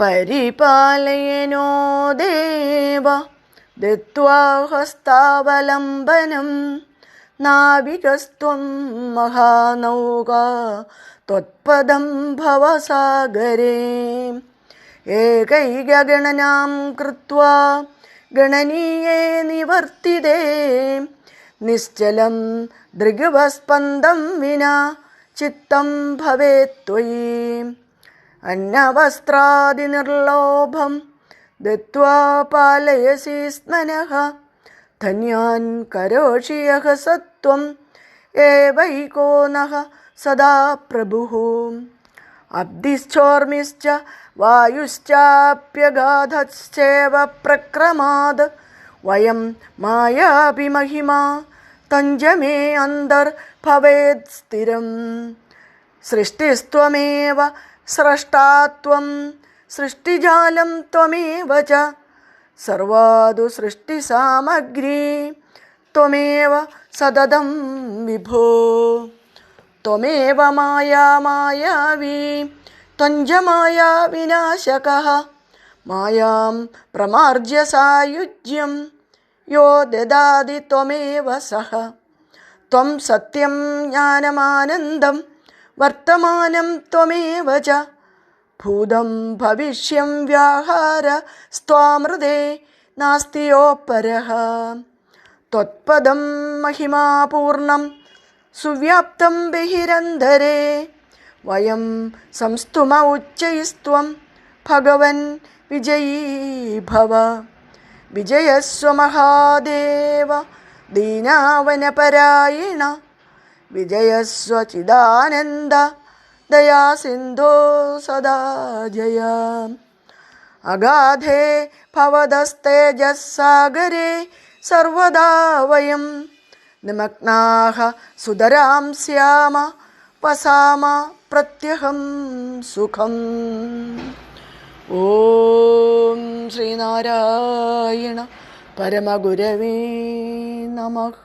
പരിപാലയനോ ദേവ ദത്വാ ഹസ്താവലംബനം നാവികസ്ത്വം മഹാനൗക ത്വത്പദം ഭവസാഗരേ. ഏകൈകഗണനാം കൃത്വാ ഗണനീയേ നിവർത്തിതേ. നിശ്ചലം ദൃഗവസ്പന്ദം വിന ചിത്തം ഭവേത്ത്വയി. അന്നവസ്ത്രാദിനിർലോഭം ദത്വാ പാലയസി സ്മനഃ ധന്യാൻ കരോഷിയഹ സത്വം ഏവൈകോ നഃ സദാ പ്രഭുഃ അബ്ദിശ്ചോർമിശ്ച വായുശ്ചാപ്യഗാധശ്ചേവ പ്രക്രമാത് വയം മായാഭിമഹിമ മഹിമാ അന്തർ ഭവേത് സ്ഥിരം. സൃഷ്ടിസ്ത്വമേവ സ്രഷ്ടാത്വം സൃഷ്ടിജാലം ത്വമേവ ച. സർവാദു സൃഷ്ടിസാമഗ്രീ ത്വമേവ സതതം വിഭോ. ത്വമേവ മായാ മായാവീ ത്വഞ്ചമായാ വിനാശക. മായാം പ്രമാർജ്യ സായുജ്യം യോ ദദാതി ത്വമേവ സഹ. ത്വം സത്യം ജ്ഞാനമാനന്ദം വർത്തമാനം ത്വമേവ ച. ഭൂതം ഭവിഷ്യം വ്യാഹാര സ്വാമൃതേ നാസ്തിയോപരഃ. ത്വത്പദം മഹിമാപൂർണം സുവ്യാപ്തം ബഹിരന്തരേ. വയം സംസ്തുമ ഉച്ചൈസ്ത്വം ഭഗവൻ വിജയീഭവ. വിജയസ്വ മഹാദേവ ദീനാവനപരായണ വിജയസ്വ ചിദാനന്ദ ദയാസിന്ധോ സദാ ജയ. അഗാധേ ഭവതസ്തേജസ്സാഗരേ സർവദാ വയം നിമഗ്നാഹ സുതരാം ശ്യാമ വസാമ പ്രത്യഹം സുഖം. ഓം ശ്രീനാരായണ പരമഗുരവേ നമഃ.